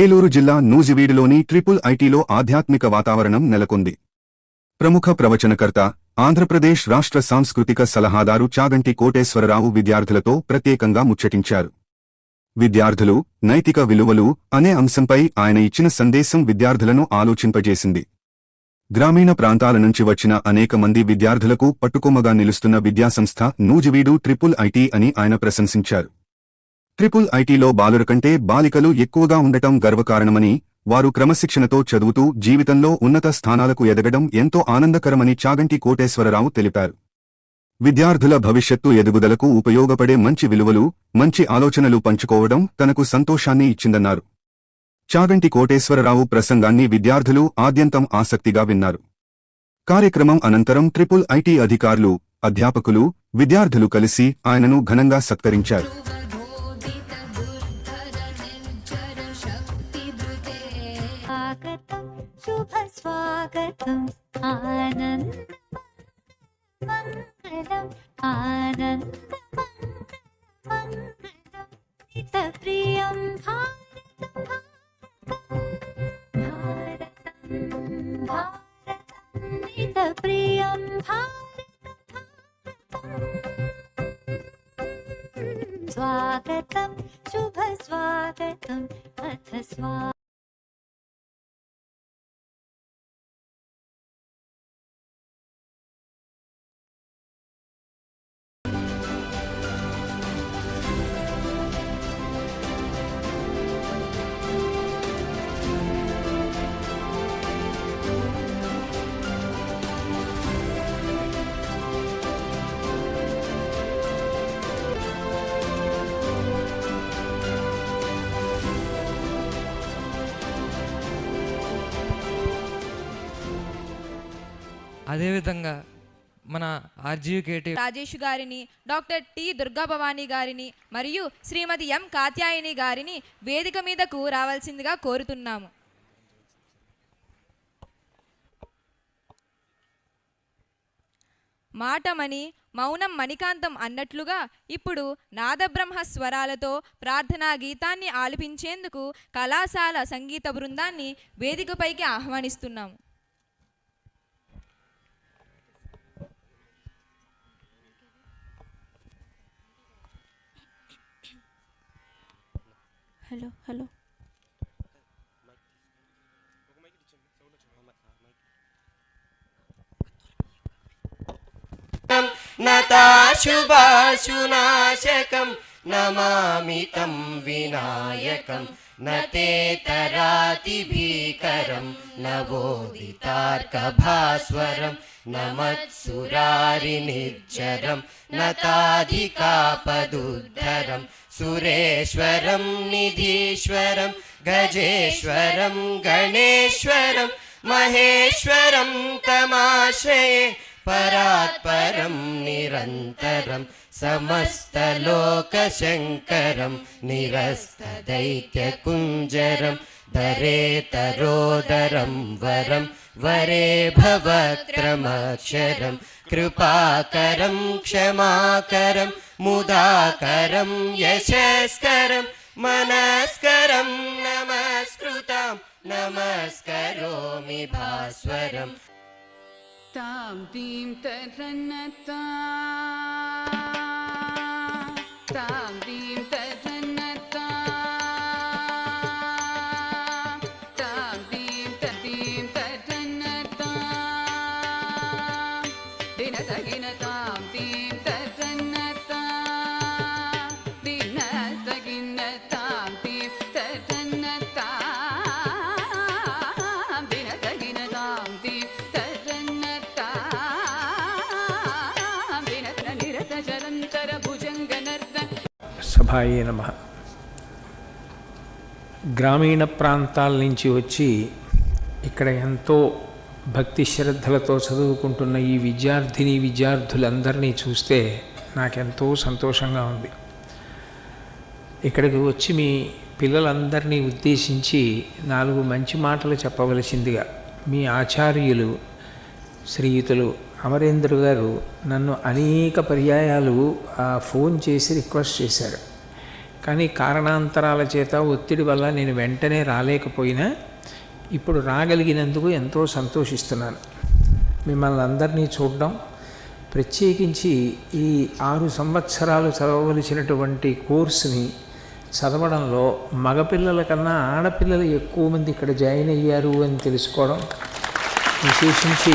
ఏలూరు జిల్లా నూజివీడులోని ట్రిపుల్ ఐటీలో ఆధ్యాత్మిక వాతావరణం నెలకొంది. ప్రముఖ ప్రవచనకర్త ఆంధ్రప్రదేశ్ రాష్ట్ర సాంస్కృతిక సలహాదారు చాగంటి కోటేశ్వరరావు విద్యార్థులతో ప్రత్యేకంగా ముచ్చటించారు. విద్యార్థులు నైతిక విలువలు అనే అంశంపై ఆయన ఇచ్చిన సందేశం విద్యార్థులను ఆలోచింపజేసింది. గ్రామీణ ప్రాంతాల నుంచి వచ్చిన అనేక మంది విద్యార్థులకు పట్టుకొమ్మగా నిలుస్తున్న విద్యాసంస్థ నూజివీడు ట్రిపుల్ ఐటీ అని ఆయన ప్రశంసించారు. ట్రిపుల్ ఐటీలో బాలుర కంటే బాలికలు ఎక్కువగా ఉండటం గర్వకారణమని వారు క్రమశిక్షణతో చదువుతూ జీవితంలో ఉన్నత స్థానాలకు ఎదగడం ఎంతో ఆనందకరమని చాగంటి కోటేశ్వరరావు తెలిపారు. విద్యార్థుల భవిష్యత్తు ఎదుగుదలకు ఉపయోగపడే మంచి విలువలు మంచి ఆలోచనలు పంచుకోవడం తనకు సంతోషాన్ని ఇచ్చిందన్నారు. చాగంటి కోటేశ్వరరావు ప్రసంగాన్ని విద్యార్థులు ఆద్యంతం ఆసక్తిగా విన్నారు. కార్యక్రమం అనంతరం ట్రిపుల్ ఐటీ అధికారులు అధ్యాపకులు విద్యార్థులు కలిసి ఆయనను ఘనంగా సత్కరించారు. स्वागतं शुभस्वागतम् आनन्द मङ्गलम् आनन्दमङ्गलम् हितप्रियं भारतं भारतं भारतं हितप्रियं भारतं स्वागतं शुभस्वागतम् अथ स्वा అదేవిధంగా మన ఆర్జీవికేటి రాజేష్ గారిని డాక్టర్ టి దుర్గాభవాని గారిని మరియు శ్రీమతి ఎం కాత్యాయని గారిని వేదిక మీదకు రావాల్సిందిగా కోరుతున్నాము. మాటమని మౌనం మణికాంతం అన్నట్లుగా ఇప్పుడు నాదబ్రహ్మ స్వరాలతో ప్రార్థనా గీతాన్ని ఆలపించేందుకు కళాశాల సంగీత బృందాన్ని వేదికపైకి ఆహ్వానిస్తున్నాము. హలో హలో नताशुभाशुनाशकं नमामि तं विनायकं न ते तरातिभीकरं न वोदितार्कभास्वरं न मत्सुरारिनिर्जरं न ताधिकापदुद्धरं सुरेश्वरं निधीश्वरं गजेश्वरं गणेश्वरं महेश्वरं तमाश्रये परात्परं निरन्तरं समस्तलोकशङ्करं निरस्तदैत्यकुञ्जरं दरेतरोदरं वरं वरे भवत्रमक्षरं कृपाकरं क्षमाकरं मुदाकरं यशस्करं मनस्करं नमस्कृतां नमस्करोमि भास्वरम् तां तीं तरन्नता तां तीं సభాయే నమ. గ్రామీణ ప్రాంతాల నుంచి వచ్చి ఇక్కడ ఎంతో భక్తి శ్రద్ధలతో చదువుకుంటున్న ఈ విద్యార్థిని విద్యార్థులందరినీ చూస్తే నాకెంతో సంతోషంగా ఉంది. ఇక్కడికి వచ్చి మీ పిల్లలందరినీ ఉద్దేశించి నాలుగు మంచి మాటలు చెప్పవలసిందిగా మీ ఆచార్యులు శ్రీయుతులు అమరేంద్ర గారు నన్ను అనేక పర్యాయాలు ఆ ఫోన్ చేసి రిక్వెస్ట్ చేశారు. కానీ కారణాంతరాల చేత ఒత్తిడి వల్ల నేను వెంటనే రాలేకపోయినా ఇప్పుడు రాగలిగినందుకు ఎంతో సంతోషిస్తున్నాను. మిమ్మల్ని అందరినీ చూడడం ప్రత్యేకించి ఈ ఆరు సంవత్సరాలు చదవవలసినటువంటి కోర్సుని చదవడంలో మగపిల్లల కన్నా ఆడపిల్లలు ఎక్కువ మంది ఇక్కడ జాయిన్ అయ్యారు అని తెలుసుకోవడం విశేషించి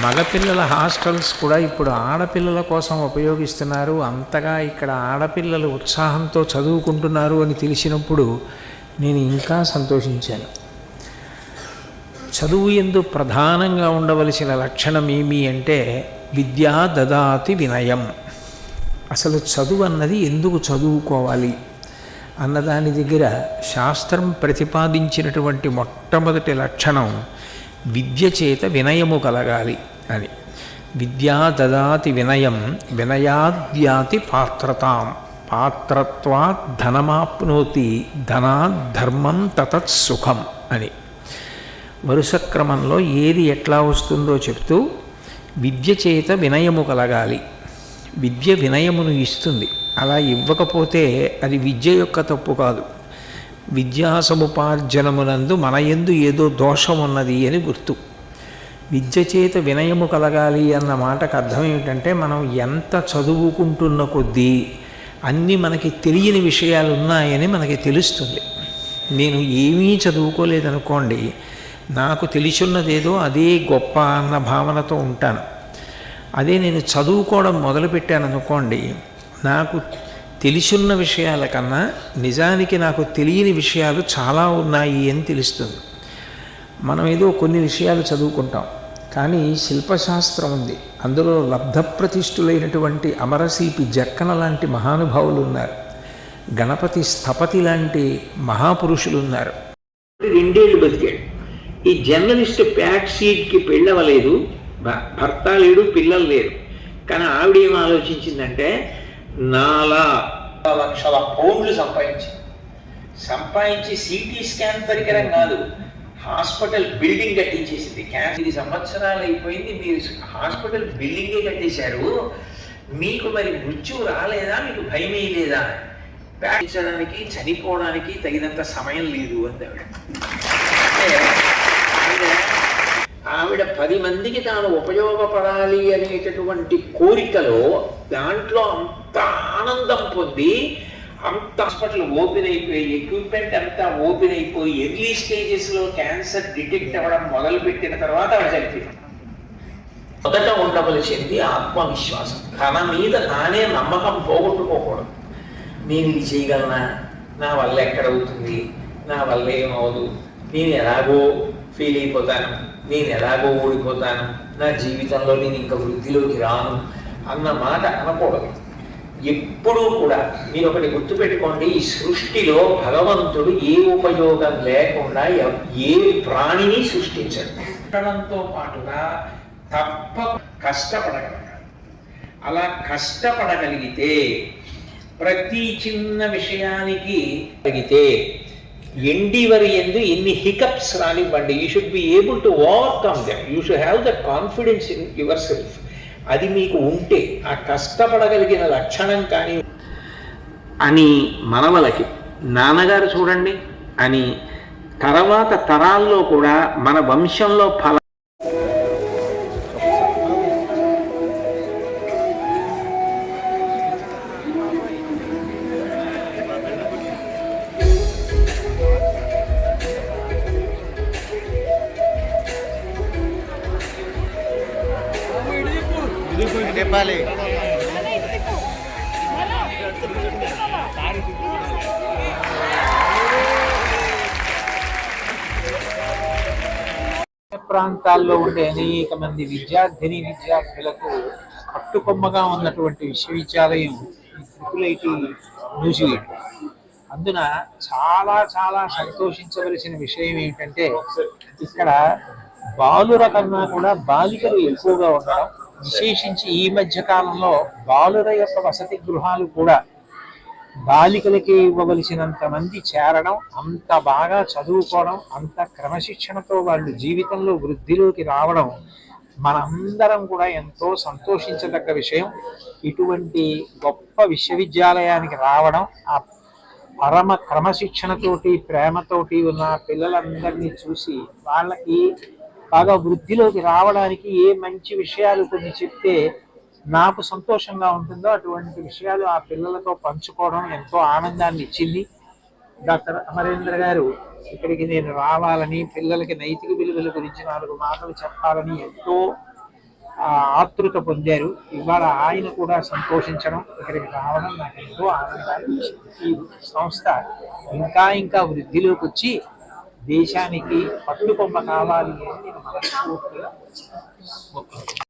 మగపిల్లల హాస్టల్స్ కూడా ఇప్పుడు ఆడపిల్లల కోసం ఉపయోగిస్తున్నారు. అంతగా ఇక్కడ ఆడపిల్లలు ఉత్సాహంతో చదువుకుంటున్నారు అని తెలిసినప్పుడు నేను ఇంకా సంతోషించాను. చదువు ఎందు ప్రధానంగా ఉండవలసిన లక్షణం ఏమి అంటే విద్యా దదాతి వినయం. అసలు చదువు అన్నది ఎందుకు చదువుకోవాలి? అన్నదాని దగ్గర శాస్త్రం ప్రతిపాదించినటువంటి మొట్టమొదటి లక్షణం విద్య చేత వినయము కలగాలి అని. విద్యా దదాతి వినయం వినయాద్యాతి పాత్రతాం. పాత్రత్వాత్ ధనమాప్నోతి ధనాద్ధర్మం తతత్ సుఖం అని. వరుస క్రమంలో ఏది ఎట్లా వస్తుందో చెప్తూ విద్య చేత వినయము కలగాలి. విద్య వినయమును ఇస్తుంది. అలా ఇవ్వకపోతే అది విద్య యొక్క తప్పు కాదు. విద్యాసముపార్జనమునందు మన ఎందు ఏదో దోషం ఉన్నది అని గుర్తు. విద్య చేత వినయము కలగాలి అన్న మాటకు అర్థం ఏమిటంటే మనం ఎంత చదువుకుంటున్న కొద్దీ అన్నీ మనకి తెలియని విషయాలు ఉన్నాయని మనకి తెలుస్తుంది. నేను ఏమీ చదువుకోలేదనుకోండి నాకు తెలిసున్నదేదో అదే గొప్ప అన్న భావనతో ఉంటాను. అదే నేను చదువుకోవడం మొదలుపెట్టాను అనుకోండి నాకు తెలిసున్న విషయాల కన్నా నిజానికి నాకు తెలియని విషయాలు చాలా ఉన్నాయి అని తెలుస్తుంది. మనం ఏదో కొన్ని విషయాలు చదువుకుంటాం. కానీ శిల్పశాస్త్రం ఉంది. అందులో లబ్ధప్రతిష్ఠులైనటువంటి అమరసీపి జక్కన లాంటి మహానుభావులు ఉన్నారు. గణపతి స్థపతి లాంటి మహాపురుషులు ఉన్నారు. రెండేళ్ళు బతికాడు. ఈ జర్నలిస్ట్ ప్యాక్ సీట్కి పెళ్ళవలేదు. భ- భర్త లేడు పిల్లలు లేరు. కానీ ఆవిడ ఏం ఆలోచించిందంటే నాలా. లక్షల పౌండ్లు సంపాదించి. సంపాదించి సిటీ స్కాన్ పరికరం కాదు హాస్పిటల్ బిల్డింగ్ కట్టించేసింది. క్యాన్ ఇది సంవత్సరాలు అయిపోయింది మీరు హాస్పిటల్ బిల్డింగే కట్టేశారు. మీకు మరి మృత్యువు రాలేదా? మీకు భయమే లేదా? ప్యాకించడానికి చనిపోవడానికి తగినంత సమయం లేదు అందావిడ ఆవిడ పది మందికి తాను ఉపయోగపడాలి అనేటటువంటి కోరికలో దాంట్లో అంత ఆనందం పొంది అంత హాస్పిటల్ ఓపెన్ అయిపోయి ఎక్విప్మెంట్ అంతా ఓపెన్ అయిపోయి ఎర్లీ స్టేజెస్లో క్యాన్సర్ డిటెక్ట్ అవ్వడం మొదలుపెట్టిన తర్వాత ఆవిడ చనిపోయింది. మొదట ఉండవలసింది ఆత్మవిశ్వాసం. తన మీద తానే నమ్మకం పోగొట్టుకోకూడదు. నేను ఇది చేయగలనా? నా వల్ల ఎక్కడవుతుంది నా వల్ల ఏమవదు నేను ఎలాగో ఫీల్ అయిపోతాను? నేను ఎలాగో ఓడిపోతాను నా జీవితంలో నేను ఇంకా వృద్ధిలోకి రాను అన్న మాట అనకూడదు. ఎప్పుడూ కూడా మీరు ఒకటి గుర్తుపెట్టుకోండి ఈ సృష్టిలో భగవంతుడు ఏ ఉపయోగం లేకుండా ఏ ప్రాణిని సృష్టించడు. కష్టడంతో పాటుగా తప్ప కష్టపడగలగాలి అలా కష్టపడగలిగితే ప్రతి చిన్న విషయానికి కలిగితే ఎండివరి ఎందు ఎన్ని హికప్స్ రానివ్వండి. You should be able to overcome them you should have the confidence in yourself అది మీకు ఉంటే ఆ కష్టపడగలిగిన లక్షణం కానీ అని మనవలకి నాన్నగారు చూడండి అని తర్వాత తరాల్లో కూడా మన వంశంలో ఫల ప్రాంతాల్లో ఉండే అనేక మంది విద్యార్థిని విద్యార్థులకు పట్టుకొమ్మగా ఉన్నటువంటి విశ్వవిద్యాలయం ఈ న్యూజిలాండ్ అందున చాలా చాలా సంతోషించవలసిన విషయం ఏమిటంటే ఇక్కడ బాలుర కన్నా కూడా బాలికలు ఎక్కువగా ఉండడం విశేషించి ఈ మధ్య కాలంలో బాలుర యొక్క వసతి గృహాలు కూడా బాలికలకి ఇవ్వవలసినంత మంది చేరడం అంత బాగా చదువుకోవడం అంత క్రమశిక్షణతో వాళ్ళు జీవితంలో వృద్ధిలోకి రావడం మనందరం కూడా ఎంతో సంతోషించదగ్గ విషయం. ఇటువంటి గొప్ప విశ్వవిద్యాలయానికి రావడం ఆ పరమ క్రమశిక్షణతోటి ప్రేమతోటి ఉన్న పిల్లలందరినీ చూసి వాళ్ళకి బాగా వృద్ధిలోకి రావడానికి ఏ మంచి విషయాలు కొన్ని చెప్తే నాకు సంతోషంగా ఉంటుందో అటువంటి విషయాలు ఆ పిల్లలతో పంచుకోవడం ఎంతో ఆనందాన్ని ఇచ్చింది. డాక్టర్ అమరేంద్ర గారు ఇక్కడికి నేను రావాలని పిల్లలకి నైతిక విలువల గురించి నాలుగు మాటలు చెప్పాలని ఎంతో ఆతృత పొందారు. ఇవాళ ఆయన కూడా సంతోషించడం ఇక్కడికి రావడం నాకు ఎంతో ఆనందాన్ని ఇచ్చింది. ఈ సంస్థ ఇంకా ఇంకా వృద్ధిలోకి వచ్చి దేశానికి పట్టుకొమ్మ కావాలి అని నేను మనస్ఫూర్తిగా